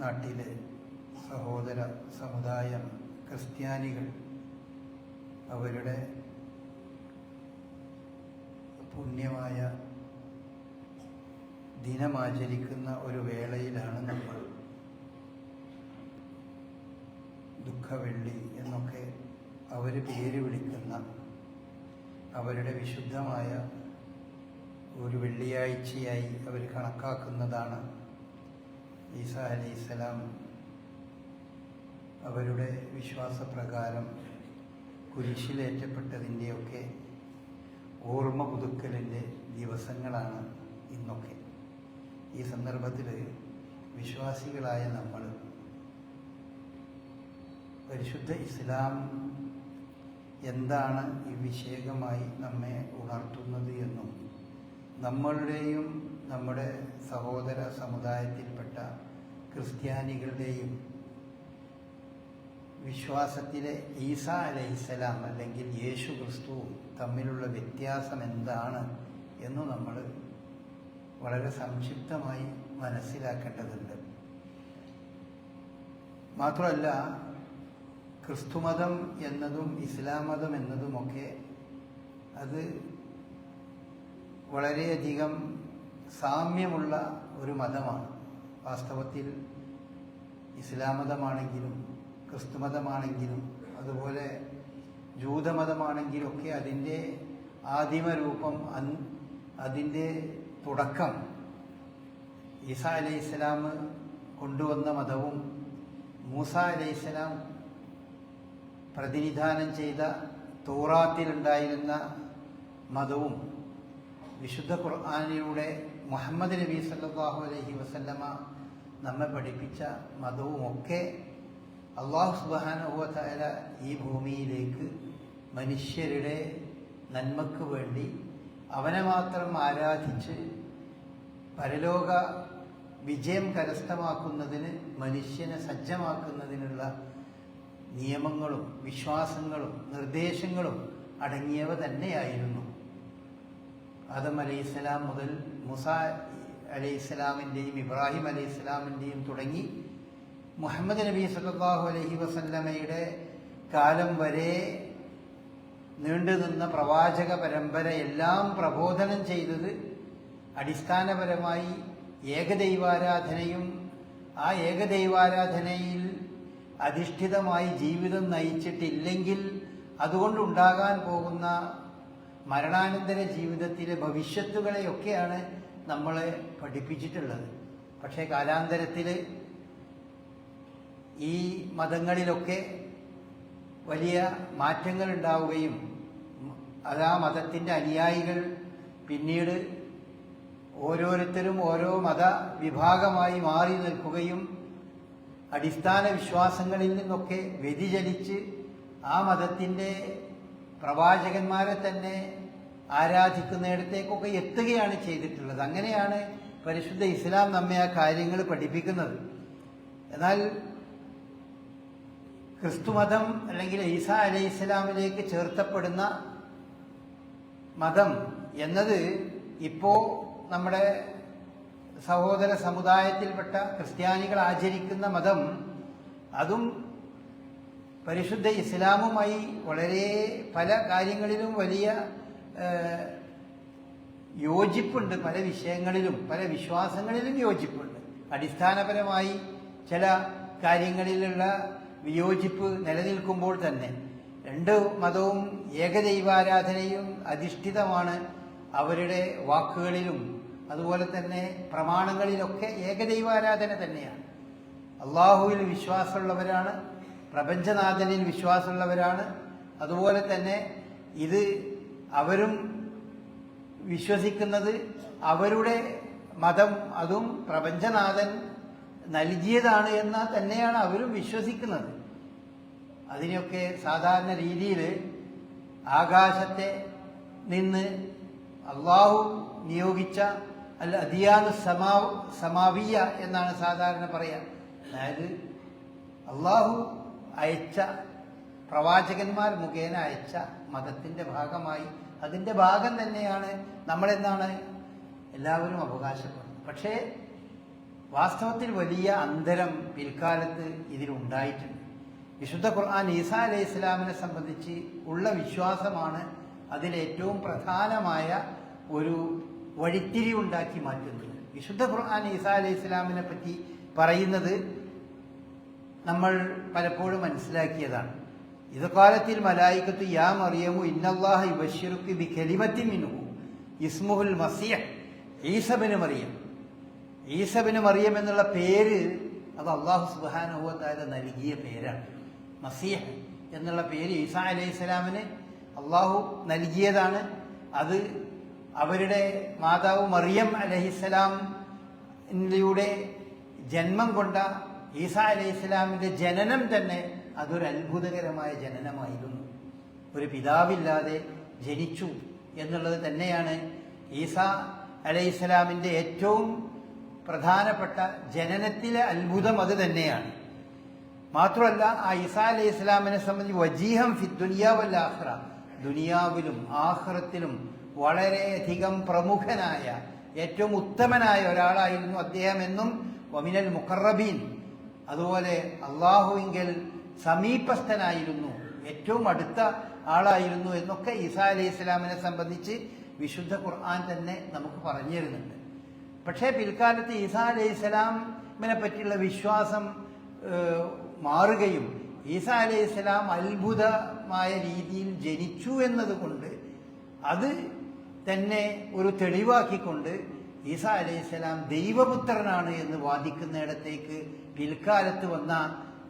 നാട്ടിലെ സഹോദര സമുദായം ക്രിസ്ത്യാനികൾ അവരുടെ പുണ്യമായ ദിനമാചരിക്കുന്ന ഒരു വേളയിലാണ് നമ്മൾ ദുഃഖവെള്ളി എന്നൊക്കെ അവർ പേര് വിളിക്കുന്ന അവരുടെ വിശുദ്ധമായ ഒരു വെള്ളിയാഴ്ചയായി അവർ കണക്കാക്കുന്നതാണ് ഈസ അലൈഹിസ്സലാം അവരുടെ വിശ്വാസപ്രകാരം കുരിശിലേറ്റപ്പെട്ടതിന്റെയൊക്കെ ഓർമ്മ പുതുക്കലിന്റെ ദിവസങ്ങളാണ് ഇന്നൊക്കെ. ഈ സന്ദർഭത്തിൽ വിശ്വാസികളായ നമ്മൾ പരിശുദ്ധ ഇസ്ലാം എന്താണ് ഈ വിഷയകമായി നമ്മെ ഉണർത്തുന്നത് എന്നും നമ്മളുടെയും നമ്മുടെ സഹോദര സമുദായത്തിൽപ്പെട്ട ക്രിസ്ത്യാനികളുടെയും വിശ്വാസത്തിലെ ഈസ അലൈഹിസ്സലാം അല്ലെങ്കിൽ യേശു ക്രിസ്തുവും തമ്മിലുള്ള വ്യത്യാസം എന്താണ് എന്ന് നമ്മൾ വളരെ സംക്ഷിപ്തമായി മനസ്സിലാക്കേണ്ടതുണ്ട്. മാത്രമല്ല ക്രിസ്തുമതം എന്നതും ഇസ്ലാം മതം എന്നതുമൊക്കെ അത് വളരെയധികം സാമ്യമുള്ള ഒരു മതമാണ്. വാസ്തവത്തിൽ ഇസ്ലാം മതമാണെങ്കിലും ക്രിസ്തുമതമാണെങ്കിലും അതുപോലെ ജൂതമതമാണെങ്കിലും ഒക്കെ അതിന്റെ ആദിമരൂപം അതിന്റെ തുടക്കം ഈസ അലൈഹി ഇസ്ലാം കൊണ്ടുവന്ന മതവും മൂസ അലൈഹി ഇസ്ലാം പ്രതിനിധാനം ചെയ്ത തോറാത്തിലുണ്ടായിരുന്ന മതവും വിശുദ്ധ ഖുർആാനിലൂടെ മുഹമ്മദ് നബി സല്ലാഹു അലഹി വസല്ലമ നമ്മെ പഠിപ്പിച്ച മതവും ഒക്കെ അള്ളാഹു സുബാനുഭവത്തായ ഈ ഭൂമിയിലേക്ക് മനുഷ്യരുടെ നന്മക്ക് വേണ്ടി അവനെ മാത്രം ആരാധിച്ച് പരലോക വിജയം കരസ്ഥമാക്കുന്നതിന് മനുഷ്യനെ സജ്ജമാക്കുന്നതിനുള്ള നിയമങ്ങളും വിശ്വാസങ്ങളും നിർദ്ദേശങ്ങളും അടങ്ങിയവ തന്നെയായിരുന്നു. ആദം അലൈഹി ഇസ്ലാം മുതൽ മുസ അലൈഹി ഇസ്ലാമിന്റെയും ഇബ്രാഹിം അലൈഹി ഇസ്ലാമിന്റെയും തുടങ്ങി മുഹമ്മദ് നബി സല്ലാഹു അലഹി വസല്ലമയുടെ കാലം വരെ നീണ്ടുനിന്ന പ്രവാചക പരമ്പര എല്ലാം പ്രബോധനം ചെയ്തത് അടിസ്ഥാനപരമായി ഏകദൈവാരാധനയും ആ ഏകദൈവാരാധനയിൽ അധിഷ്ഠിതമായി ജീവിതം നയിച്ചിട്ടില്ലെങ്കിൽ അതുകൊണ്ടുണ്ടാകാൻ പോകുന്ന മരണാനന്തര ജീവിതത്തിലെ ഭവിഷ്യത്തുകളെയൊക്കെയാണ് നമ്മളെ പഠിപ്പിച്ചിട്ടുള്ളത്. പക്ഷേ കാലാന്തരത്തിൽ ഈ മതങ്ങളിലൊക്കെ വലിയ മാറ്റങ്ങൾ ഉണ്ടാവുകയും അത് ആ മതത്തിന്റെ അനുയായികൾ പിന്നീട് ഓരോരുത്തരും ഓരോ മത വിഭാഗമായി മാറി നിൽക്കുകയും അടിസ്ഥാന വിശ്വാസങ്ങളിൽ നിന്നൊക്കെ വ്യതിചലിച്ച് ആ മതത്തിന്റെ പ്രവാചകന്മാരെ തന്നെ ആരാധിക്കുന്നിടത്തേക്കൊക്കെ എത്തുകയാണ് ചെയ്തിട്ടുള്ളത്. അങ്ങനെയാണ് പരിശുദ്ധ ഇസ്ലാം നമ്മെ ആ കാര്യങ്ങൾ പഠിപ്പിക്കുന്നത്. എന്നാൽ ക്രിസ്തുമതം അല്ലെങ്കിൽ ഈസ അലൈഹി ഇസ്ലാമിലേക്ക് ചേർത്തപ്പെടുന്ന മതം എന്നത് ഇപ്പോ നമ്മുടെ സഹോദര സമുദായത്തിൽപ്പെട്ട ക്രിസ്ത്യാനികൾ ആചരിക്കുന്ന മതം അതും പരിശുദ്ധ ഇസ്ലാമുമായി വളരെ പല കാര്യങ്ങളിലും വലിയ യോജിപ്പുണ്ട്. പല വിഷയങ്ങളിലും പല വിശ്വാസങ്ങളിലും യോജിപ്പുണ്ട്. അടിസ്ഥാനപരമായി ചില കാര്യങ്ങളിലുള്ള വിയോജിപ്പ് നിലനിൽക്കുമ്പോൾ തന്നെ രണ്ട് മതവും ഏകദൈവാരാധനയും അധിഷ്ഠിതമാണ് അവരുടെ വാക്കുകളിലും. അതുപോലെ തന്നെ പ്രമാണങ്ങളിലൊക്കെ ഏകദൈവാരാധന തന്നെയാണ്. അള്ളാഹുവിൽ വിശ്വാസമുള്ളവരാണ്. പ്രപഞ്ചനാഥനിൽ വിശ്വാസമുള്ളവരാണ്. അതുപോലെ തന്നെ ഇത് അവരും വിശ്വസിക്കുന്നത് അവരുടെ മതം അതും പ്രപഞ്ചനാഥൻ നൽകിയതാണ് എന്ന തന്നെയാണ് അവരും വിശ്വസിക്കുന്നത്. അതിനൊക്കെ സാധാരണ രീതിയിൽ ആകാശത്തെ നിന്ന് അള്ളാഹു നിയോഗിച്ച അല്ല അതിയാന് സമാ സമാവിയ എന്നാണ് സാധാരണ പറയുക അതായത് അള്ളാഹു അയച്ച പ്രവാചകന്മാർ മുഖേന അയച്ച മതത്തിന്റെ ഭാഗമായി. അതിന്റെ ഭാഗം തന്നെയാണ് നമ്മളെന്താണ് എല്ലാവരും അവകാശപ്പെടുന്നത്. പക്ഷേ വാസ്തവത്തിൽ വലിയ അന്തരം പിൽക്കാലത്ത് ഇതിലുണ്ടായിട്ടുണ്ട്. വിശുദ്ധ ഖുർആൻ ഈസാ അലൈഹി ഇസ്ലാമിനെ സംബന്ധിച്ച് ഉള്ള വിശ്വാസമാണ് അതിലേറ്റവും പ്രധാനമായ ഒരു വഴിത്തിരിവുണ്ടാക്കി മാറ്റുന്നത്. വിശുദ്ധ ഖുർആൻ ഈസാ അലൈഹി ഇസ്ലാമിനെ പറ്റി പറയുന്നത് നമ്മൾ പലപ്പോഴും മനസ്സിലാക്കിയതാണ്. ഇത് കാലത്തിൽ മലായിക്കത്ത് യാ മറിയമു ഇന്നല്ലാഹ ഇബഷിറുക്ക് ബി കലിമത്തി മിനു ഇസ്മുഹുൽ മസിയ ഈസബിന് മറിയം. ഈസബിന് മറിയം എന്നുള്ള പേര് അത് അള്ളാഹു സുബാനുഭവത്താല നൽകിയ പേരാണ്. മസിയഹ് എന്നുള്ള പേര് ഈസാ അലൈഹി സ്വലാമിന് അള്ളാഹു നൽകിയതാണ്. അത് അവരുടെ മാതാവ് മറിയം അലഹിസ്സലാമിലൂടെ ജന്മം കൊണ്ട ഈസാ അലൈഹി ഇസ്ലാമിന്റെ ജനനം തന്നെ അതൊരു അത്ഭുതകരമായ ജനനമായിരുന്നു. ഒരു പിതാവില്ലാതെ ജനിച്ചു എന്നുള്ളത് തന്നെയാണ് ഈസ അലൈഹി ഇസ്ലാമിന്റെ ഏറ്റവും പ്രധാനപ്പെട്ട ജനനത്തിലെ അത്ഭുതം അത് തന്നെയാണ്. മാത്രമല്ല ആ ഈസാ അലൈഹി ഇസ്ലാമിനെ സംബന്ധിച്ച് വജീഹം ഫി ദുനിയാവല്ല ആഹ്റ ദുനിയാവിലും ആഹ്റത്തിലും വളരെയധികം പ്രമുഖനായ ഏറ്റവും ഉത്തമനായ ഒരാളായിരുന്നു അദ്ദേഹം എന്നും വമിനൽ മുഖറബീൻ. അതുപോലെ അള്ളാഹുവിങ്കിൽ സമീപസ്ഥനായിരുന്നു ഏറ്റവും അടുത്ത ആളായിരുന്നു എന്നൊക്കെ ഈസാ അലൈഹി ഇസ്ലാമിനെ സംബന്ധിച്ച് വിശുദ്ധ ഖുർആൻ തന്നെ നമുക്ക് പറഞ്ഞു തരുന്നുണ്ട്. പക്ഷേ പിൽക്കാലത്ത് ഈസാ അലൈഹി ഇസ്ലാമിനെ പറ്റിയുള്ള വിശ്വാസം മാറുകയും ഈസാ അലൈഹി ഇസ്ലാം അത്ഭുതമായ രീതിയിൽ ജനിച്ചു എന്നതുകൊണ്ട് അത് തന്നെ ഒരു തെളിവാക്കിക്കൊണ്ട് ഈസാ അലൈഹി ഇസ്ലാം ദൈവപുത്രനാണ് എന്ന് വാദിക്കുന്നിടത്തേക്ക് പിൽക്കാലത്ത് വന്ന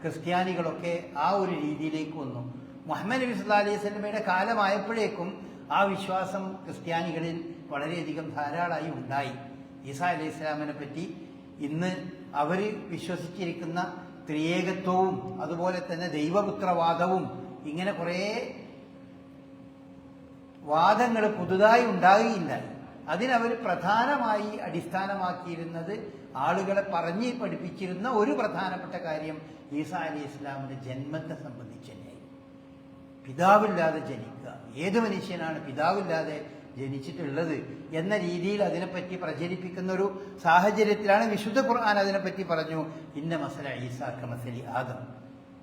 ക്രിസ്ത്യാനികളൊക്കെ ആ ഒരു രീതിയിലേക്ക് വന്നു. മുഹമ്മദ് നബി സല്ലാ അലൈഹി സ്വലമയുടെ കാലമായപ്പോഴേക്കും ആ വിശ്വാസം ക്രിസ്ത്യാനികളിൽ വളരെയധികം ധാരാളമായി ഉണ്ടായി. ഈസാ അലൈഹി സ്വലാമിനെ പറ്റി ഇന്ന് അവർ വിശ്വസിച്ചിരിക്കുന്ന ത്രിയേകത്വവും അതുപോലെ തന്നെ ദൈവപുത്രവാദവും ഇങ്ങനെ കുറേ വാദങ്ങൾ പുതുതായി ഉണ്ടാകുകയില്ല അതിനവർ പ്രധാനമായി അടിസ്ഥാനമാക്കിയിരുന്നത് ആളുകളെ പറഞ്ഞ് പഠിപ്പിച്ചിരുന്ന ഒരു പ്രധാനപ്പെട്ട കാര്യം ഈസാ അലി ഇസ്ലാമിന്റെ ജന്മത്തെ സംബന്ധിച്ച് തന്നെയായിരുന്നു പിതാവില്ലാതെ ജനിക്കുക. ഏത് മനുഷ്യനാണ് പിതാവില്ലാതെ ജനിച്ചിട്ടുള്ളത് എന്ന രീതിയിൽ അതിനെപ്പറ്റി പ്രചരിപ്പിക്കുന്ന ഒരു സാഹചര്യത്തിലാണ് വിശുദ്ധ ഖുർആൻ അതിനെപ്പറ്റി പറഞ്ഞു. ഇന്ന മസല ഈസാക്ക മസലി ആദം.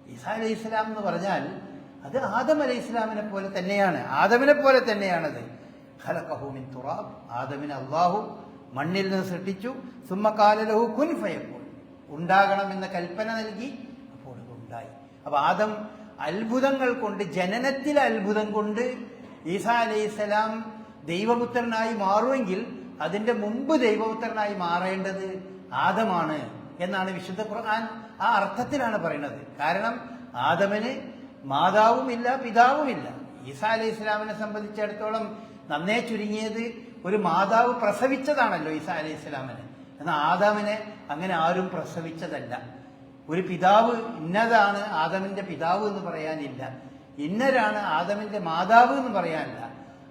ഈസാ അലൈഹി ഇസ്ലാം എന്ന് പറഞ്ഞാൽ അത് ആദം അലൈഹി ഇസ്ലാമിനെ പോലെ തന്നെയാണ്. ആദമിനെ പോലെ തന്നെയാണത്. ഖലഖഹു മിൻ തുറാബ്. ആദമിനെ അള്ളാഹു മണ്ണിൽ നിന്ന് സൃഷ്ടിച്ചു. സുമ്മക്കാലലഹു കുൻ ഫയപ്പോൾ ഉണ്ടാകണമെന്ന കൽപ്പന നൽകി. അപ്പോൾ ഉണ്ടായി. അപ്പൊ ആദം അത്ഭുതങ്ങൾ കൊണ്ട് ജനനത്തിലെ അത്ഭുതം കൊണ്ട് ഈസാ അലൈഹിസ്സലാം ദൈവപുത്രനായി മാറുമെങ്കിൽ അതിന്റെ മുമ്പ് ദൈവപുത്രനായി മാറേണ്ടത് ആദമാണ് എന്നാണ് വിശുദ്ധ ഖുർആൻ ആ അർത്ഥത്തിലാണ് പറയുന്നത്. കാരണം ആദമന് മാതാവുമില്ല പിതാവുമില്ല. ഈസാ അലൈഹി ഇസ്ലാമിനെ സംബന്ധിച്ചിടത്തോളം നന്നേ ചുരുങ്ങിയത് ഒരു മാതാവ് പ്രസവിച്ചതാണല്ലോ ഈസ അലൈഹി ഇസ്ലാമിനെ എന്നാൽ ആദാമിനെ അങ്ങനെ ആരും പ്രസവിച്ചതല്ല. ഒരു പിതാവ് ഇന്നതാണ് ആദമിന്റെ പിതാവ് എന്ന് പറയാനില്ല. ഇന്നരാണ് ആദമിന്റെ മാതാവ് എന്ന് പറയാനില്ല.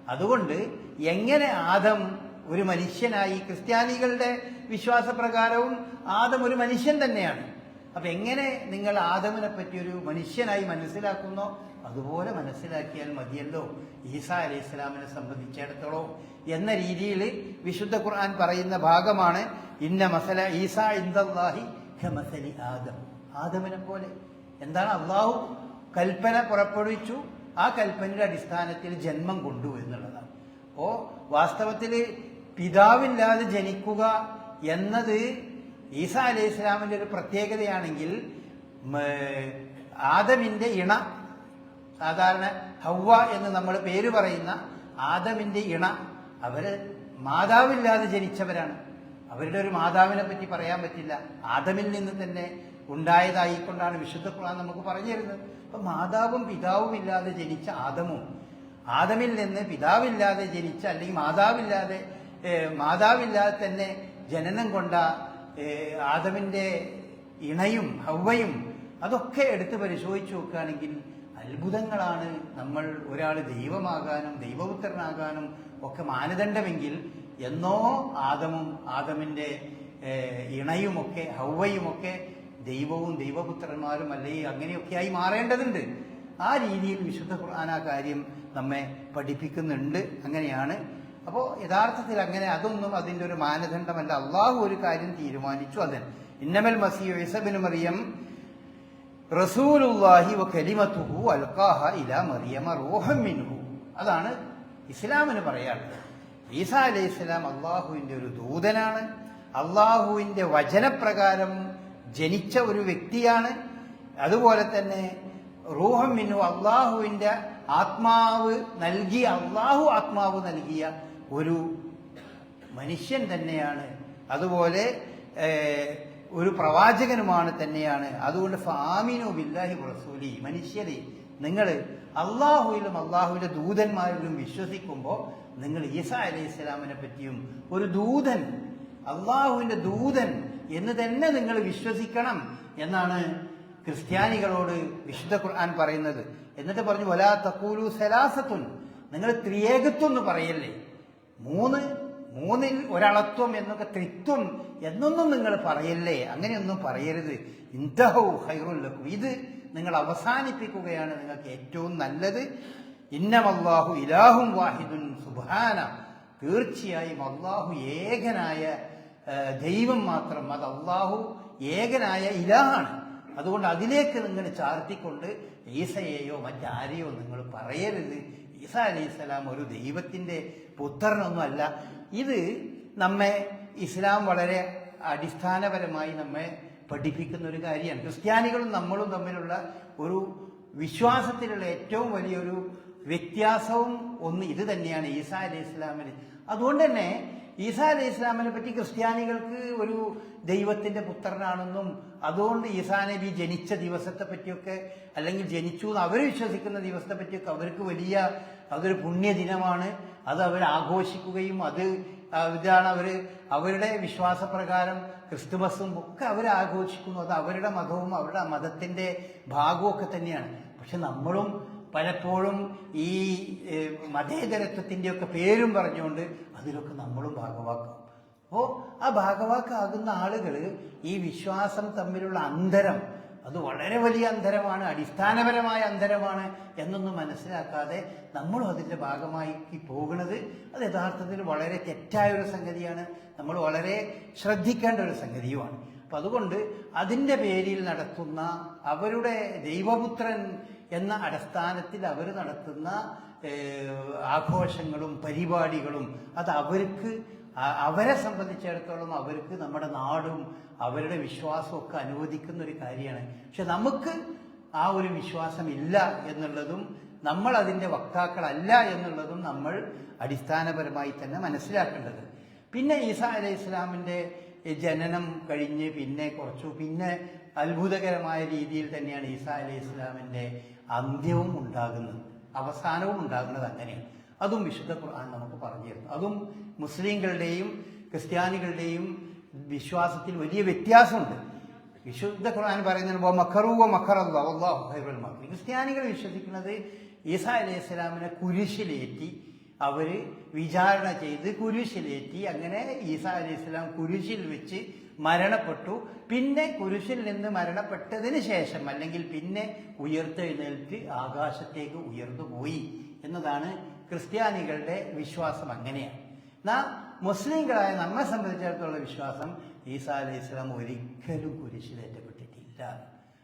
അതുകൊണ്ട് എങ്ങനെ ആദം ഒരു മനുഷ്യനായി ക്രിസ്ത്യാനികളുടെ വിശ്വാസപ്രകാരവും ആദം ഒരു മനുഷ്യൻ തന്നെയാണ്. അപ്പൊ എങ്ങനെ നിങ്ങൾ ആദമിനെ പറ്റി ഒരു മനുഷ്യനായി മനസ്സിലാക്കുന്നോ? അതുപോലെ മനസ്സിലാക്കിയാൽ മതിയല്ലോ. ഈസാ അലൈഹി ഇസ്ലാമിനെ സംബന്ധിച്ചിടത്തോളം എന്ന രീതിയിൽ വിശുദ്ധ ഖുർആൻ പറയുന്ന ഭാഗമാണ് ഇന്ന മസല ഈസാ ഇന്ദാഹി ഹെമസലി ആദം. ആദമിനെ പോലെ. എന്താണ് അള്ളാഹു കൽപ്പന പുറപ്പെടുവിച്ചു? ആ കൽപ്പനയുടെ അടിസ്ഥാനത്തിൽ ജന്മം കൊണ്ടു എന്നുള്ളതാണ്. അപ്പോ വാസ്തവത്തിൽ പിതാവില്ലാതെ ജനിക്കുക എന്നത് ഈസാ അലൈഹി ഇസ്ലാമിന്റെ ഒരു പ്രത്യേകതയാണെങ്കിൽ ആദമിന്റെ ഇണ സാധാരണ ഹവ്വ എന്ന് നമ്മൾ പേര് പറയുന്ന ആദമിന്റെ ഇണ. അവർ മാതാവില്ലാതെ ജനിച്ചവരാണ്. അവരുടെ ഒരു മാതാവിനെ പറ്റി പറയാൻ പറ്റില്ല. ആദമിൽ നിന്ന് തന്നെ ഉണ്ടായതായിക്കൊണ്ടാണ് വിശുദ്ധ ഖുർആൻ നമുക്ക് പറഞ്ഞു തരുന്നത്. അപ്പൊ മാതാവും പിതാവും ഇല്ലാതെ ജനിച്ച ആദമും ആദമിൽ നിന്ന് പിതാവില്ലാതെ ജനിച്ച അല്ലെങ്കിൽ മാതാവില്ലാതെ മാതാവില്ലാതെ തന്നെ ജനനം കൊണ്ട ആദമിന്റെ ഇണയും ഹവ്വയും അതൊക്കെ എടുത്ത് പരിശോധിച്ച് നോക്കുകയാണെങ്കിൽ അത്ഭുതങ്ങളാണ് നമ്മൾ ഒരാൾ ദൈവമാകാനും ദൈവപുത്രനാകാനും ഒക്കെ മാനദണ്ഡമെങ്കിൽ എന്നോ ആദമും ആദമിന്റെ ഇണയുമൊക്കെ ഹൗവയുമൊക്കെ ദൈവവും ദൈവപുത്രന്മാരും അല്ലെങ്കിൽ അങ്ങനെയൊക്കെയായി മാറേണ്ടതുണ്ട്. ആ രീതിയിൽ വിശുദ്ധ ഖുർആൻ ആ കാര്യം നമ്മെ പഠിപ്പിക്കുന്നുണ്ട്. അങ്ങനെയാണ്. അപ്പോൾ യഥാർത്ഥത്തിൽ അങ്ങനെ അതൊന്നും അതിന്റെ ഒരു മാനദണ്ഡമല്ല. അള്ളാഹു ഒരു കാര്യം തീരുമാനിച്ചു. അതിന് ഇന്നമൽ മസീഹ് ഇസബിന് മറിയം വ മറിയമ മിൻഹു. അതാണ് ഇസ്ലാമിന് പറയാനുള്ളത്. ഈസാ അലൈഹി ഇസ്ലാം അള്ളാഹുവിന്റെ ഒരു ദൂതനാണ്. അള്ളാഹുവിന്റെ വചനപ്രകാരം ജനിച്ച ഒരു വ്യക്തിയാണ്. അതുപോലെ തന്നെ റൂഹം മിന്നു അള്ളാഹുവിന്റെ ആത്മാവ് നൽകിയ അള്ളാഹു ആത്മാവ് നൽകിയ ഒരു മനുഷ്യൻ തന്നെയാണ്. അതുപോലെ ഒരു പ്രവാചകനുമാണ് തന്നെയാണ്. അതുകൊണ്ട് ഫാമിനു ബില്ലാഹി റസൂലി മനുഷ്യരെ നിങ്ങൾ അള്ളാഹുവിലും അള്ളാഹുവിന്റെ ദൂതന്മാരിലും വിശ്വസിക്കുമ്പോൾ നിങ്ങൾ ഈസ അലൈഹി ഇസ്ലാമിനെ പറ്റിയും ഒരു ദൂതൻ അള്ളാഹുവിന്റെ ദൂതൻ എന്ന് തന്നെ നിങ്ങൾ വിശ്വസിക്കണം എന്നാണ് ക്രിസ്ത്യാനികളോട് വിശുദ്ധ ഖുർആൻ പറയുന്നത്. എന്നിട്ട് പറഞ്ഞു വലാ തക്കൂലു സലാസത്തുൻ. നിങ്ങൾ ത്രിയേകത്വം എന്ന് പറയല്ലേ? മൂന്ന് മൂന്നിൽ ഒരളത്വം എന്നൊക്കെ ത്രിത്വം എന്നൊന്നും നിങ്ങൾ പറയല്ലേ? അങ്ങനെയൊന്നും പറയരുത്. ഇന്തഹു ഹൈറുല്ലക്കും ഇത് നിങ്ങൾ അവസാനിപ്പിക്കുകയാണ് നിങ്ങൾക്ക് ഏറ്റവും നല്ലത്. ഇന്നമല്ലാഹു ഇലാഹും വാഹിദുൻ സുബാന തീർച്ചയായും അള്ളാഹു ഏകനായ ദൈവം മാത്രം. അത് അള്ളാഹു ഏകനായ ഇലാഹാണ്. അതുകൊണ്ട് അതിലേക്ക് നിങ്ങൾ ചാർത്തിക്കൊണ്ട് ഈസയെയോ മറ്റാരെയോ നിങ്ങൾ പറയരുത്. ഈസ അലൈഹി സ്വലാം ഒരു ദൈവത്തിന്റെ പുത്രനൊന്നുമല്ല. ഇത് നമ്മെ ഇസ്ലാം വളരെ അടിസ്ഥാനപരമായി നമ്മെ പഠിപ്പിക്കുന്ന ഒരു കാര്യമാണ്. ക്രിസ്ത്യാനികളും നമ്മളും തമ്മിലുള്ള ഒരു വിശ്വാസത്തിലുള്ള ഏറ്റവും വലിയൊരു വ്യത്യാസവും ഒന്ന് ഇത് തന്നെയാണ് ഈസാ അലൈഹി ഇസ്ലാമിന് അതുകൊണ്ട് തന്നെ ഈസാ അലൈഹി ഇസ്ലാമിനെ പറ്റി ക്രിസ്ത്യാനികൾക്ക് ഒരു ദൈവത്തിന്റെ പുത്രനാണെന്നും അതുകൊണ്ട് ഈസാ നബി ജനിച്ച ദിവസത്തെ പറ്റിയൊക്കെ അല്ലെങ്കിൽ ജനിച്ചു എന്ന് അവർ വിശ്വസിക്കുന്ന ദിവസത്തെ പറ്റിയൊക്കെ അവർക്ക് വലിയ അതൊരു പുണ്യദിനമാണ് അത് അവർ ആഘോഷിക്കുകയും അത് ഇതാണ് അവർ അവരുടെ വിശ്വാസപ്രകാരം ക്രിസ്തുമസും ഒക്കെ അവർ ആഘോഷിക്കുന്നു. അത് അവരുടെ മതവും അവരുടെ മതത്തിന്റെ ഭാഗവും ഒക്കെ തന്നെയാണ്. പക്ഷെ നമ്മളും പലപ്പോഴും ഈ മതേതരത്വത്തിന്റെ മതേതരത്വത്തിന്റെ ഒക്കെ പേരും പറഞ്ഞുകൊണ്ട് അതിലൊക്കെ നമ്മളും ഭാഗവാക്കും. അപ്പോൾ ആ ഭാഗവാക്കാകുന്ന ആളുകൾ ഈ വിശ്വാസം തമ്മിലുള്ള അന്തരം അത് വളരെ വലിയ അന്തരമാണ് അടിസ്ഥാനപരമായ അന്തരമാണ് എന്നൊന്നും മനസ്സിലാക്കാതെ നമ്മളും അതിന്റെ ഭാഗമായി പോകുന്നത്. അത് യഥാർത്ഥത്തിൽ വളരെ തെറ്റായ ഒരു സംഗതിയാണ്. നമ്മൾ വളരെ ശ്രദ്ധിക്കേണ്ട ഒരു സംഗതിയുമാണ്. അപ്പൊ അതുകൊണ്ട് അതിന്റെ പേരിൽ നടത്തുന്ന അവരുടെ ദൈവപുത്രൻ എന്ന അടിസ്ഥാനത്തിൽ അവർ നടത്തുന്ന ആഘോഷങ്ങളും പരിപാടികളും അത് അവർക്ക് അവരെ സംബന്ധിച്ചിടത്തോളം അവർക്ക് നമ്മുടെ നാടും അവരുടെ വിശ്വാസവും ഒക്കെ അനുവദിക്കുന്ന ഒരു കാര്യമാണ്. പക്ഷെ നമുക്ക് ആ ഒരു വിശ്വാസം ഇല്ല എന്നുള്ളതും നമ്മൾ അതിന്റെ വക്താക്കളല്ല എന്നുള്ളതും നമ്മൾ അടിസ്ഥാനപരമായി തന്നെ മനസ്സിലാക്കേണ്ടത്. പിന്നെ ഈസാ അലൈഹി ഇസ്ലാമിന്റെ ജനനം കഴിഞ്ഞ് പിന്നെ കുറച്ചു പിന്നെ അത്ഭുതകരമായ രീതിയിൽ തന്നെയാണ് ഈസാ അലൈഹി ഇസ്ലാമിന്റെ അന്ത്യവും ഉണ്ടാകുന്നത് അവസാനവും ഉണ്ടാകുന്നത് അങ്ങനെയാണ് അതും വിശുദ്ധ ഖുർആൻ നമുക്ക് പറഞ്ഞു തരുന്നു. അതും മുസ്ലിങ്ങളുടെയും ക്രിസ്ത്യാനികളുടെയും വിശ്വാസത്തിൽ വലിയ വ്യത്യാസമുണ്ട്. വിശുദ്ധ ഖുർആൻ പറയുന്നത് മക്കറല്ലോ അള്ളാഹു ഖൈറുൽ മക്കർ ക്രിസ്ത്യാനികൾ വിശ്വസിക്കുന്നത് ഈസാ അലൈഹി സ്വലാമിനെ കുരിശിലേറ്റി അവർ വിചാരണ ചെയ്ത് കുരിശിലേറ്റി അങ്ങനെ ഈസാ അലി ഇസ്ലാം കുരിശിൽ വെച്ച് മരണപ്പെട്ടു. പിന്നെ കുരിശിൽ നിന്ന് മരണപ്പെട്ടതിന് ശേഷം അല്ലെങ്കിൽ പിന്നെ ഉയർത്തെഴുന്നേൽറ്റ് ആകാശത്തേക്ക് ഉയർന്നുപോയി എന്നതാണ് ക്രിസ്ത്യാനികളുടെ വിശ്വാസം അങ്ങനെയാണ്. നാം മുസ്ലിങ്ങളായ നമ്മെ സംബന്ധിച്ചിടത്തോളം വിശ്വാസം ഈസാ അലി ഇസ്ലാം ഒരിക്കലും കുരിശിലേറ്റപ്പെട്ടിട്ടില്ല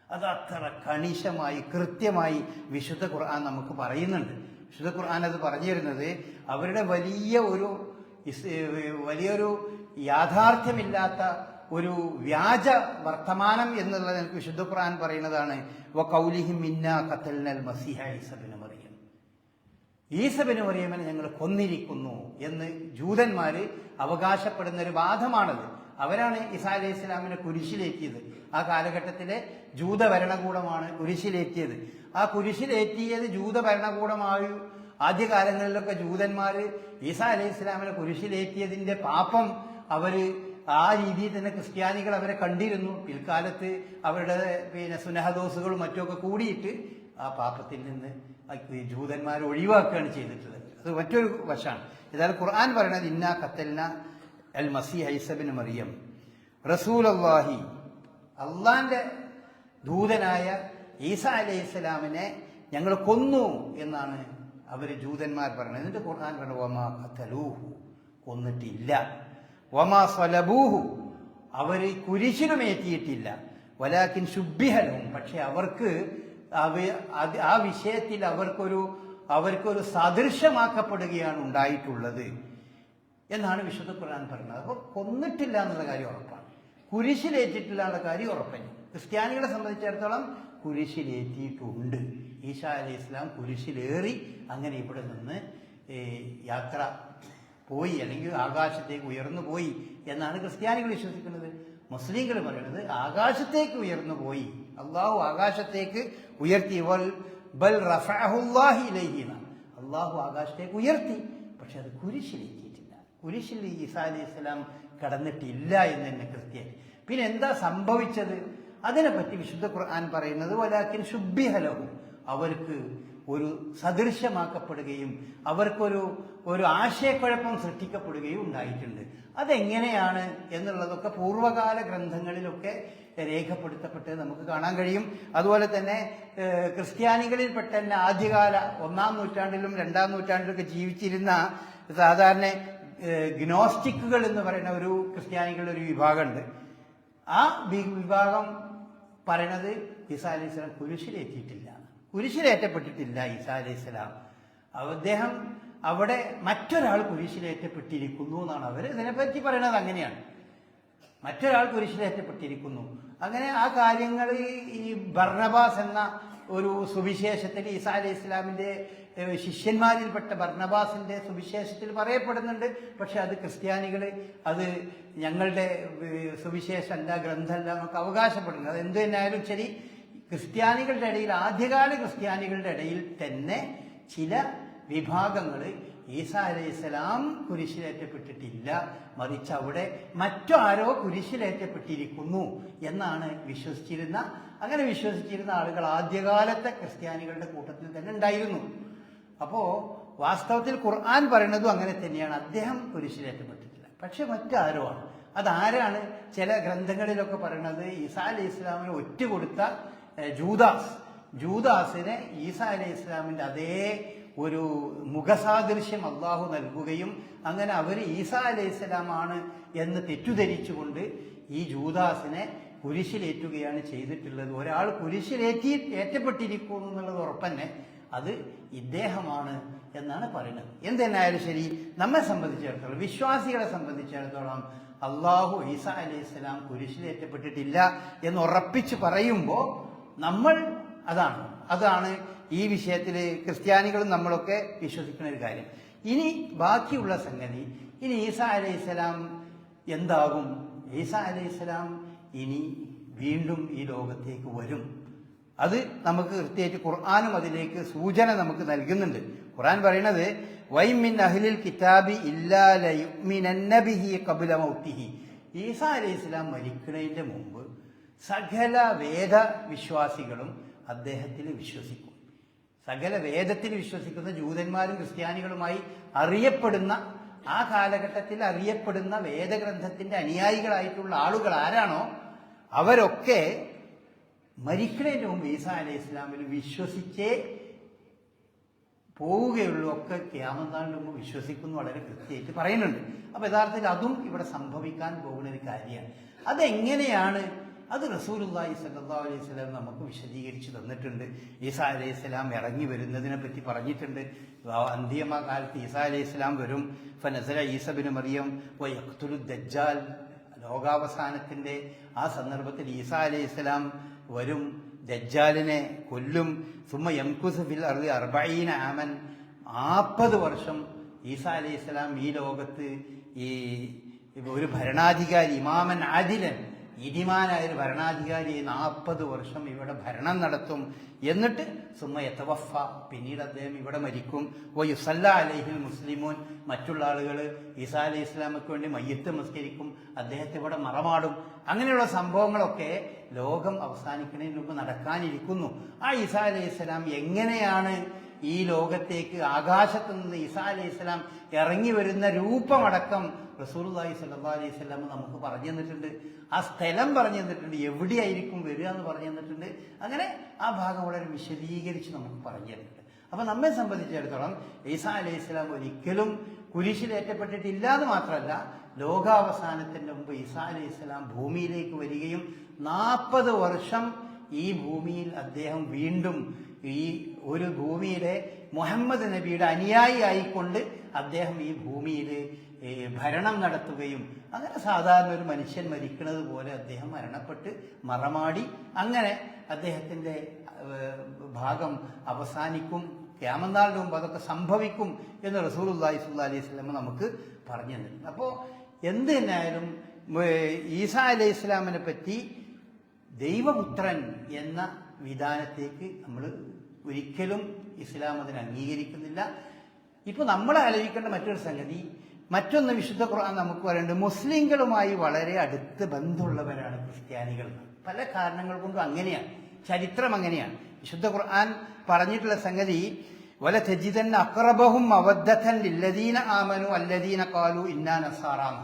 അത് അത്ര കണിശമായി കൃത്യമായി വിശുദ്ധ ഖുർആൻ നമുക്ക് പറയുന്നുണ്ട്. വിശുദ്ധ ഖുർആൻ അത് പറഞ്ഞു തരുന്നത് അവരുടെ വലിയ ഒരു വലിയൊരു യാഥാർത്ഥ്യമില്ലാത്ത ഒരു വ്യാജ വർത്തമാനം എന്നുള്ളത് വിശുദ്ധ ഖുർആൻ പറയുന്നതാണ്. മറിയം. ഈസബിന് മറിയമ്മനെ ഞങ്ങൾ കൊന്നിരിക്കുന്നു എന്ന് ജൂതന്മാര് അവകാശപ്പെടുന്ന ഒരു വാദമാണത്. അവരാണ് ഇസാ അലൈഹി ഇസ്ലാമിനെ കുരിശിലേറ്റിയത്. ആ കാലഘട്ടത്തിലെ ജൂത ഭരണകൂടമാണ് കുരിശിലേറ്റിയത്. ആ കുരിശിലേറ്റിയത് ജൂത ഭരണകൂടമായി ആദ്യകാലങ്ങളിലൊക്കെ ജൂതന്മാർ ഈസാ അലൈഹി ഇസ്ലാമിനെ കുരിശിലേറ്റിയതിന്റെ പാപം അവർ ആ രീതിയിൽ തന്നെ ക്രിസ്ത്യാനികൾ അവരെ കണ്ടിരുന്നു. പിൽക്കാലത്ത് അവരുടെ പിന്നെ സുനഹദോസുകളും മറ്റുമൊക്കെ കൂടിയിട്ട് ആ പാപത്തിൽ നിന്ന് ജൂതന്മാരെ ഒഴിവാക്കുകയാണ് ചെയ്തിട്ടുള്ളത്. അത് മറ്റൊരു വശമാണ്. ഏതായാലും ഖുർആൻ പറയുന്നത് ഇന്ന കത്തൽന അൽ മസി ഐസബിൻ മറിയം റസൂൽ അള്ളാഹി അള്ളാന്റെ ദൂതനായ ഈസ അലൈഹി ഇസ്ലാമിനെ ഞങ്ങൾ കൊന്നു എന്നാണ് അവർ ജൂതന്മാർ പറയുന്നത്. എന്നിട്ട് ഖുർആൻ പറഞ്ഞു വമാ ഖതലൂഹു കൊന്നിട്ടില്ല. വമാ സ്വലബൂഹു അവർ കുരിശിലുമേറ്റിയിട്ടില്ല വലാക്കിൻ ശുഭിഹലവും പക്ഷെ അവർക്ക് അവ- ആ വിഷയത്തിൽ അവർക്കൊരു അവർക്കൊരു സദൃശമാക്കപ്പെടുകയാണ് ഉണ്ടായിട്ടുള്ളത്. എന്നാണ് വിശുദ്ധ ഖുർആൻ പറയുന്നത്. അപ്പോൾ കൊന്നിട്ടില്ല എന്നുള്ള കാര്യം ഉറപ്പാണ്. കുരിശിലേറ്റിട്ടില്ല എന്നുള്ള കാര്യം ഉറപ്പല്ല. ക്രിസ്ത്യാനികളെ സംബന്ധിച്ചിടത്തോളം കുരിശിലേറ്റിയിട്ടുണ്ട് ഈശാ അലി ഇസ്ലാം കുരിശിലേറി അങ്ങനെ ഇവിടെ നിന്ന് യാത്ര പോയി അല്ലെങ്കിൽ ആകാശത്തേക്ക് ഉയർന്നു പോയി എന്നാണ് ക്രിസ്ത്യാനികൾ വിശ്വസിക്കുന്നത്. മുസ്ലിങ്ങൾ പറയുന്നത് ആകാശത്തേക്ക് ഉയർന്നു പോയി. അള്ളാഹു ആകാശത്തേക്ക് ഉയർത്തി. വൽ ബൽ റഫാഹുല്ലാഹി ലൈഹിന. അള്ളാഹു ആകാശത്തേക്ക് ഉയർത്തി. പക്ഷെ അത് കുരിശിലെത്തിയിട്ടില്ല കുരിശിൽ ഈസാ അലൈഹി ഇസ്ലാം കടന്നിട്ടില്ല എന്ന് തന്നെ ക്രിസ്ത്യാനി പിന്നെ എന്താ സംഭവിച്ചത്? അതിനെപ്പറ്റി വിശുദ്ധ ഖുർആൻ പറയുന്നത് വലാക്കിൻ ശുദ്ധിഹലവും അവർക്ക് ഒരു സദൃശ്യമാക്കപ്പെടുകയും അവർക്കൊരു ഒരു ആശയക്കുഴപ്പം സൃഷ്ടിക്കപ്പെടുകയും ഉണ്ടായിട്ടുണ്ട്. അതെങ്ങനെയാണ് എന്നുള്ളതൊക്കെ പൂർവകാല ഗ്രന്ഥങ്ങളിലൊക്കെ രേഖപ്പെടുത്തപ്പെട്ട് നമുക്ക് കാണാൻ കഴിയും. അതുപോലെ തന്നെ ക്രിസ്ത്യാനികളിൽപ്പെട്ട തന്നെ ആദ്യകാല ഒന്നാം നൂറ്റാണ്ടിലും രണ്ടാം നൂറ്റാണ്ടിലൊക്കെ ജീവിച്ചിരുന്ന സാധാരണ ഗ്നോസ്റ്റിക്കുകൾ എന്ന് പറയുന്ന ഒരു ക്രിസ്ത്യാനികളുടെ ഒരു വിഭാഗമുണ്ട്. ആ വിഭാഗം പറയണത് ഈസാ അലൈഹി സ്വലാം കുരിശിലേറ്റിയിട്ടില്ല. കുരിശിലേറ്റപ്പെട്ടിട്ടില്ല ഈസാ അലൈഹി സ്വലാം. അദ്ദേഹം അവിടെ മറ്റൊരാൾ കുരിശിലേറ്റപ്പെട്ടിരിക്കുന്നു എന്നാണ്. അവർ ഇതിനെപ്പറ്റി പറയണത് അങ്ങനെയാണ്. മറ്റൊരാൾ കുരിശിലേറ്റപ്പെട്ടിരിക്കുന്നു. അങ്ങനെ ആ കാര്യങ്ങൾ ഈ ബർണബാസ് എന്ന ഒരു സുവിശേഷത്തിൽ ഈസാ അലൈഹി ശിഷ്യന്മാരിൽപ്പെട്ട ബർണബാസിന്റെ സുവിശേഷത്തിൽ പറയപ്പെടുന്നുണ്ട്. പക്ഷെ അത് ക്രിസ്ത്യാനികൾ അത് ഞങ്ങളുടെ സുവിശേഷമല്ല ഗ്രന്ഥമല്ല എന്നൊക്കെ അവകാശപ്പെടുന്നു അത് എന്ത് തന്നെയായാലും ശരി ക്രിസ്ത്യാനികളുടെ ഇടയിൽ ആദ്യകാല ക്രിസ്ത്യാനികളുടെ ഇടയിൽ തന്നെ ചില വിഭാഗങ്ങൾ ഈസാ അലൈഹിസ്സലാം കുരിശിലേറ്റപ്പെട്ടിട്ടില്ല. മറിച്ച് അവിടെ മറ്റാരോ കുരിശിലേറ്റപ്പെട്ടിരിക്കുന്നു എന്നാണ് വിശ്വസിച്ചിരുന്ന അങ്ങനെ വിശ്വസിച്ചിരുന്ന ആളുകൾ ആദ്യകാലത്തെ ക്രിസ്ത്യാനികളുടെ കൂട്ടത്തിൽ തന്നെ ഉണ്ടായിരുന്നു. അപ്പോ വാസ്തവത്തിൽ ഖുർആൻ പറയുന്നതും അങ്ങനെ തന്നെയാണ്. അദ്ദേഹം കുരിശിലേറ്റപ്പെട്ടിട്ടില്ല പക്ഷെ മറ്റാരോ ആണ് അതാരാണ് ചില ഗ്രന്ഥങ്ങളിലൊക്കെ പറയുന്നത് ഈസാ അലി ഇസ്ലാമിന് ഒറ്റ കൊടുത്ത ജൂദാസ്. ജൂദാസിനെ ഈസാ അലി ഇസ്ലാമിന്റെ അതേ ഒരു മുഖസാദൃശ്യം അള്ളാഹു നൽകുകയും അങ്ങനെ അവർ ഈസാ അലൈഹി ഇസ്ലാമാണ് എന്ന് തെറ്റുധരിച്ചുകൊണ്ട് ഈ ജൂദാസിനെ കുരിശിലേറ്റുകയാണ് ചെയ്തിട്ടുള്ളത്. ഒരാൾ കുരിശിലേറ്റി ഏറ്റപ്പെട്ടിരിക്കുന്നു എന്നുള്ളത് ഉറപ്പന്നെ. അത് ഇദ്ദേഹമാണ് എന്നാണ് പറയുന്നത്. എന്തെന്നായാലും ശരി നമ്മെ സംബന്ധിച്ചിടത്തോളം വിശ്വാസികളെ സംബന്ധിച്ചിടത്തോളം അള്ളാഹു ഈസ അലൈഹി സ്വലാം കുരിശിലേറ്റപ്പെട്ടിട്ടില്ല എന്ന് ഉറപ്പിച്ച് പറയുമ്പോൾ നമ്മൾ അതാണ്. അതാണ് ഈ വിഷയത്തിൽ ക്രിസ്ത്യാനികളും നമ്മളൊക്കെ വിശ്വസിക്കുന്ന ഒരു കാര്യം. ഇനി ബാക്കിയുള്ള സംഗതി ഇനി ഈസ അലൈഹി സ്വലാം എന്താകും? ഈസ അലൈഹി സ്വലാം ഇനി വീണ്ടും ഈ ലോകത്തേക്ക് വരും. അത് നമുക്ക് കൃത്യമായിട്ട് ഖുർആാനും അതിലേക്ക് സൂചന നമുക്ക് നൽകുന്നുണ്ട്. ഖുർആൻ പറയണത് വൈമിൻ അഹ്ലിൽ കിതാബി ഇല്ലാലിഹി കബുല മൗത്തിഹി. ഈസാ അലൈഹി ഇസ്ലാം മരിക്കുന്നതിന്റെ മുമ്പ് സകല വേദ വിശ്വാസികളും അദ്ദേഹത്തിൽ വിശ്വസിക്കും. സകല വേദത്തിൽ വിശ്വസിക്കുന്ന ജൂതന്മാരും ക്രിസ്ത്യാനികളുമായി അറിയപ്പെടുന്ന ആ കാലഘട്ടത്തിൽ അറിയപ്പെടുന്ന വേദഗ്രന്ഥത്തിന്റെ അനുയായികളായിട്ടുള്ള ആളുകൾ ആരാണോ? അവരൊക്കെ മരിക്കുന്നതിന് മുമ്പ് ഈസാ അലൈഹി ഇസ്ലാമിൽ വിശ്വസിച്ചേ പോവുകയുള്ളൂ ഒക്കെ ക്യാമനാളിന് മുമ്പ് വിശ്വസിക്കുന്നു വളരെ കൃത്യമായിട്ട് പറയുന്നുണ്ട്. അപ്പോൾ യഥാർത്ഥത്തിൽ അതും ഇവിടെ സംഭവിക്കാൻ പോകുന്ന ഒരു കാര്യമാണ്. അതെങ്ങനെയാണ്? അത് റസൂലുള്ളാഹി സല്ലാ അലൈഹി സ്വലാം നമുക്ക് വിശദീകരിച്ച് തന്നിട്ടുണ്ട്. ഈസാ അലൈഹി സ്വലാം ഇറങ്ങി വരുന്നതിനെ പറ്റി പറഞ്ഞിട്ടുണ്ട്. അന്തിയമ കാലത്ത് ഈസാ അലൈഹി സ്വലാം വരും. ഫനസല ഈസബിന് മറിയം ദജ്ജാൽ. ലോകാവസാനത്തിന്റെ ആ സന്ദർഭത്തിൽ ഈസാ അലൈഹി സ്വലാം വരും. ദജ്ജാലിനെ കൊല്ലും. സുമ യംകുസുഫിൽ ഫിൽ അർദി അർബഈന ആമൻ. നാൽപ്പത് വർഷം ഈസാ അലൈഹി ഇസ്ലാം ഈ ലോകത്ത് ഈ ഒരു ഭരണാധികാരി ഇമാമൻ ആദിലൻ നീതിമാനായ ഒരു ഭരണാധികാരി നാൽപ്പത് വർഷം ഇവിടെ ഭരണം നടത്തും. എന്നിട്ട് സുമ എത്തവഫ പിന്നീട് അദ്ദേഹം ഇവിടെ മരിക്കും. ഓ യുസല്ല അലഹിൽ മുസ്ലിമോൻ മറ്റുള്ള ആളുകൾ ഈസാ അലൈഹി ഇസ്ലാമക്ക് വേണ്ടി മയ്യത്ത് മസ്കരിക്കും അദ്ദേഹത്തെ ഇവിടെ മറമാടും. അങ്ങനെയുള്ള സംഭവങ്ങളൊക്കെ ലോകം അവസാനിക്കുന്നതിന് മുമ്പ് നടക്കാനിരിക്കുന്നു. ആ ഈസാ അലൈഹി ഇസ്ലാം എങ്ങനെയാണ് ഈ ലോകത്തേക്ക് ആകാശത്ത് നിന്ന് ഇസാ അലൈഹി ഇസ്ലാം ഇറങ്ങി വരുന്ന രൂപമടക്കം റസൂർലായി സല്ലാ അലൈഹി സ്വലാം നമുക്ക് പറഞ്ഞു തന്നിട്ടുണ്ട്. ആ സ്ഥലം പറഞ്ഞു തന്നിട്ടുണ്ട്. എവിടെയായിരിക്കും വരിക എന്ന് പറഞ്ഞു തന്നിട്ടുണ്ട്. അങ്ങനെ ആ ഭാഗം വളരെ വിശദീകരിച്ച് നമുക്ക് പറഞ്ഞു തന്നിട്ടുണ്ട്. അപ്പൊ നമ്മെ സംബന്ധിച്ചിടത്തോളം ഈസാ അലൈഹി സ്വലാം ഒരിക്കലും കുരിശിലേറ്റപ്പെട്ടിട്ടില്ല എന്ന് മാത്രമല്ല ലോകാവസാനത്തിന്റെ മുമ്പ് ഈസാ അലൈഹി സ്വലാം ഭൂമിയിലേക്ക് വരികയും നാൽപ്പത് വർഷം ഈ ഭൂമിയിൽ അദ്ദേഹം വീണ്ടും ഈ ഒരു ഭൂമിയിലെ മുഹമ്മദ് നബിയുടെ അനുയായി ആയിക്കൊണ്ട് അദ്ദേഹം ഈ ഭൂമിയിൽ ഭരണം നടത്തുകയും അങ്ങനെ സാധാരണ ഒരു മനുഷ്യൻ മരിക്കുന്നത് പോലെ അദ്ദേഹം മരണപ്പെട്ട് മറമാടി അങ്ങനെ അദ്ദേഹത്തിന്റെ ഭാഗം അവസാനിക്കും. ക്യാമനാളിന് അതൊക്കെ സംഭവിക്കും എന്ന് റസൂലുള്ളാഹി സുല്ലാ അലൈഹി സ്വലമ നമുക്ക് പറഞ്ഞു തന്നിട്ടുണ്ട്. അപ്പോൾ എന്ത് തന്നെയായാലും ഈസാ അലൈഹി ഇസ്ലാമിനെ പറ്റി ദൈവപുത്രൻ എന്ന വിധാനത്തേക്ക് നമ്മൾ ഒരിക്കലും ഇസ്ലാം അതിനെ അംഗീകരിക്കുന്നില്ല. ഇപ്പൊ നമ്മൾ ആലോചിക്കേണ്ട മറ്റൊരു സംഗതി മറ്റൊന്ന് വിശുദ്ധ ഖുർആൻ നമുക്ക് പറയുന്നുണ്ട് മുസ്ലിങ്ങളുമായി വളരെ അടുത്ത് ബന്ധമുള്ളവരാണ് ക്രിസ്ത്യാനികൾ. പല കാരണങ്ങൾ കൊണ്ടും അങ്ങനെയാണ് ചരിത്രം അങ്ങനെയാണ്. വിശുദ്ധ ഖുർആൻ പറഞ്ഞിട്ടുള്ള സംഗതി വല തെജിതൻ അക്രബഹും അവദ്ധൻ ലില്ലദീന ആമനു അല്ലദീന കാലു ഇന്നാ നസാറാമ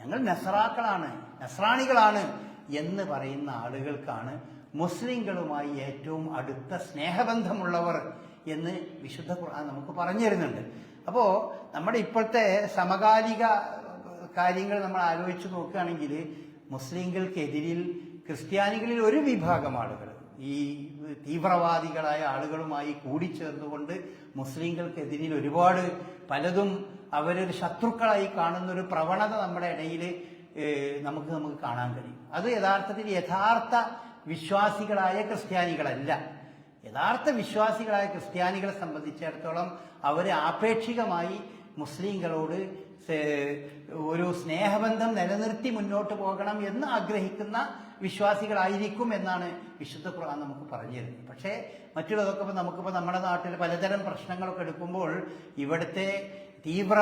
ഞങ്ങൾ നസറാക്കളാണ് നസ്രാണികളാണ് എന്ന് പറയുന്ന ആളുകൾക്കാണ് മുസ്ലിങ്ങളുമായി ഏറ്റവും അടുത്ത സ്നേഹബന്ധമുള്ളവർ എന്ന് വിശുദ്ധ ഖുർആൻ നമുക്ക് പറഞ്ഞു തരുന്നുണ്ട്. അപ്പോൾ നമ്മുടെ ഇപ്പോഴത്തെ സമകാലിക കാര്യങ്ങൾ നമ്മൾ ആലോചിച്ച് നോക്കുകയാണെങ്കിൽ മുസ്ലിങ്ങൾക്കെതിരിൽ ക്രിസ്ത്യാനികളിൽ ഒരു വിഭാഗം ആളുകൾ. ഈ തീവ്രവാദികളായ ആളുകളുമായി കൂടിച്ചേർന്നുകൊണ്ട് മുസ്ലിങ്ങൾക്കെതിരിൽ ഒരുപാട് പലതും അവരൊരു ശത്രുക്കളായി കാണുന്ന ഒരു പ്രവണത നമ്മുടെ ഇടയിൽ നമുക്ക് നമുക്ക് കാണാൻ കഴിയും. അത് യഥാർത്ഥത്തിൽ യഥാർത്ഥ വിശ്വാസികളായ ക്രിസ്ത്യാനികളല്ല. യഥാർത്ഥ വിശ്വാസികളായ ക്രിസ്ത്യാനികളെ സംബന്ധിച്ചിടത്തോളം അവർ ആപേക്ഷികമായി മുസ്ലിങ്ങളോട് ഒരു സ്നേഹബന്ധം നിലനിർത്തി മുന്നോട്ട് പോകണം എന്ന് ആഗ്രഹിക്കുന്ന വിശ്വാസികളായിരിക്കും എന്നാണ് വിശുദ്ധ ഖുർആൻ നമുക്ക് പറഞ്ഞു തരുന്നത്. പക്ഷേ മറ്റുള്ളതൊക്കെ നമുക്കിപ്പോൾ നമ്മുടെ നാട്ടിൽ പലതരം പ്രശ്നങ്ങളൊക്കെ എടുക്കുമ്പോൾ ഇവിടുത്തെ തീവ്ര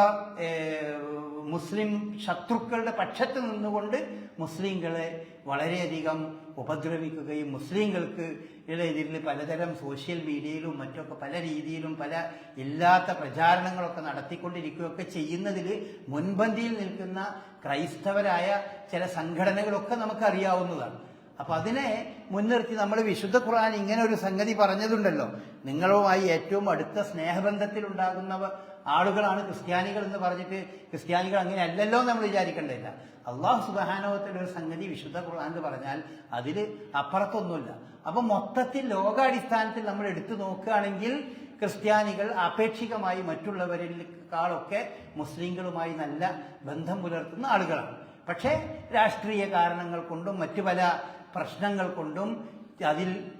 മുസ്ലിം ശത്രുക്കളുടെ പക്ഷത്ത് നിന്നുകൊണ്ട് മുസ്ലിങ്ങളെ വളരെയധികം ഉപദ്രവിക്കുകയും മുസ്ലിങ്ങൾക്ക് ഇതിൽ പലതരം സോഷ്യൽ മീഡിയയിലും മറ്റൊക്കെ പല രീതിയിലും പല ഇല്ലാത്ത പ്രചാരണങ്ങളൊക്കെ നടത്തിക്കൊണ്ടിരിക്കുകയൊക്കെ ചെയ്യുന്നതിൽ മുൻപന്തിയിൽ നിൽക്കുന്ന ക്രൈസ്തവരായ ചില സംഘടനകളൊക്കെ നമുക്കറിയാവുന്നതാണ്. അപ്പൊ അതിനെ മുൻനിർത്തി നമ്മൾ വിശുദ്ധ ഖുർആൻ ഇങ്ങനെ ഒരു സംഗതി പറഞ്ഞതുണ്ടല്ലോ. നിങ്ങളുമായി ഏറ്റവും അടുത്ത സ്നേഹബന്ധത്തിൽ ഉണ്ടാകുന്നവ ആളുകളാണ് ക്രിസ്ത്യാനികൾ എന്ന് പറഞ്ഞിട്ട് ക്രിസ്ത്യാനികൾ അങ്ങനെ അല്ലല്ലോ നമ്മൾ വിചാരിക്കേണ്ടതില്ല. അള്ളാഹു സുബാനോത്തിന്റെ ഒരു സംഗതി വിശുദ്ധ ഖുർആൻ എന്ന് പറഞ്ഞാൽ അതിൽ അപ്പുറത്തൊന്നുമില്ല. അപ്പൊ മൊത്തത്തിൽ ലോകാടിസ്ഥാനത്തിൽ നമ്മൾ എടുത്തു നോക്കുകയാണെങ്കിൽ ക്രിസ്ത്യാനികൾ ആപേക്ഷികമായി മറ്റുള്ളവരിലേക്കാളൊക്കെ മുസ്ലിങ്ങളുമായി നല്ല ബന്ധം പുലർത്തുന്ന ആളുകളാണ്. പക്ഷേ രാഷ്ട്രീയ കാരണങ്ങൾ കൊണ്ടും മറ്റു പല പ്രശ്നങ്ങൾ കൊണ്ടും അതിൽ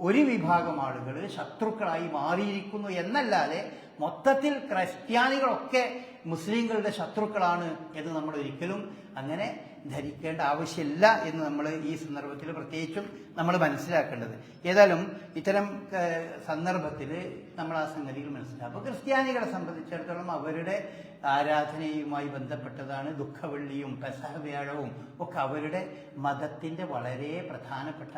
ഒരു വിഭാഗം ആളുകൾ ശത്രുക്കളായി മാറിയിരിക്കുന്നു എന്നല്ലാതെ മൊത്തത്തിൽ ക്രിസ്ത്യാനികളൊക്കെ മുസ്ലിങ്ങളുടെ ശത്രുക്കളാണ് എന്ന് നമ്മൾ ഒരിക്കലും അങ്ങനെ ധരിക്കേണ്ട ആവശ്യമില്ല എന്ന് നമ്മൾ ഈ സന്ദർഭത്തിൽ പ്രത്യേകിച്ചും നമ്മൾ മനസ്സിലാക്കേണ്ടത്. ഏതായാലും ഇത്തരം സന്ദർഭത്തിൽ നമ്മൾ ആ സംഗതികൾ മനസ്സിലാക്കും. അപ്പോൾ ക്രിസ്ത്യാനികളെ സംബന്ധിച്ചിടത്തോളം അവരുടെ ആരാധനയുമായി ബന്ധപ്പെട്ടതാണ് ദുഃഖവെള്ളിയും പെസഹവ്യാഴവും ഒക്കെ അവരുടെ മതത്തിന്റെ വളരെ പ്രധാനപ്പെട്ട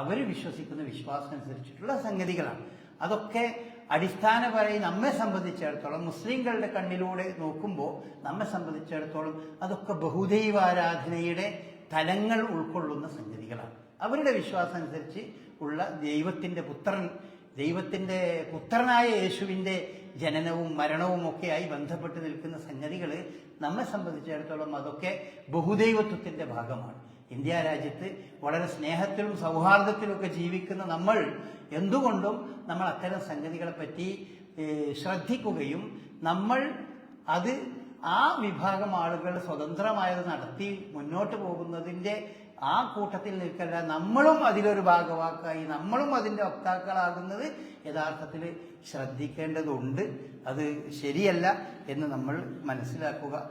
അവർ വിശ്വസിക്കുന്ന വിശ്വാസം അനുസരിച്ചിട്ടുള്ള സംഗതികളാണ്. അതൊക്കെ അടിസ്ഥാനപരമായി നമ്മെ സംബന്ധിച്ചിടത്തോളം മുസ്ലിങ്ങളുടെ കണ്ണിലൂടെ നോക്കുമ്പോൾ നമ്മെ സംബന്ധിച്ചിടത്തോളം അതൊക്കെ ബഹുദൈവാരാധനയുടെ തലങ്ങൾ ഉൾക്കൊള്ളുന്ന സംഗതികളാണ്. അവരുടെ വിശ്വാസം അനുസരിച്ച് ഉള്ള ദൈവത്തിന്റെ പുത്രൻ ദൈവത്തിന്റെ പുത്രനായ യേശുവിന്റെ ജനനവും മരണവും ഒക്കെയായി ബന്ധപ്പെട്ട് നിൽക്കുന്ന സംഗതികൾ നമ്മെ സംബന്ധിച്ചിടത്തോളം അതൊക്കെ ബഹുദൈവത്വത്തിന്റെ ഭാഗമാണ്. ഇന്ത്യ രാജ്യത്ത് വളരെ സ്നേഹത്തിലും സൗഹാർദ്ദത്തിലും ഒക്കെ ജീവിക്കുന്ന നമ്മൾ എന്തുകൊണ്ടും നമ്മൾ അത്തരം സംഗതികളെ പറ്റി ശ്രദ്ധിക്കുകയും നമ്മൾ അത് ആ വിഭാഗം ആളുകൾ സ്വതന്ത്രമായത് നടത്തി മുന്നോട്ട് പോകുന്നതിന്റെ ആ കൂട്ടത്തിൽ നിൽക്കല്ല നമ്മളും അതിലൊരു ഭാഗവാക്കായി നമ്മളും അതിന്റെ വക്താക്കളാകുന്നത് യഥാർത്ഥത്തിൽ ശ്രദ്ധിക്കേണ്ടതുണ്ട്. അത് ശരിയല്ല എന്ന് നമ്മൾ മനസ്സിലാക്കുക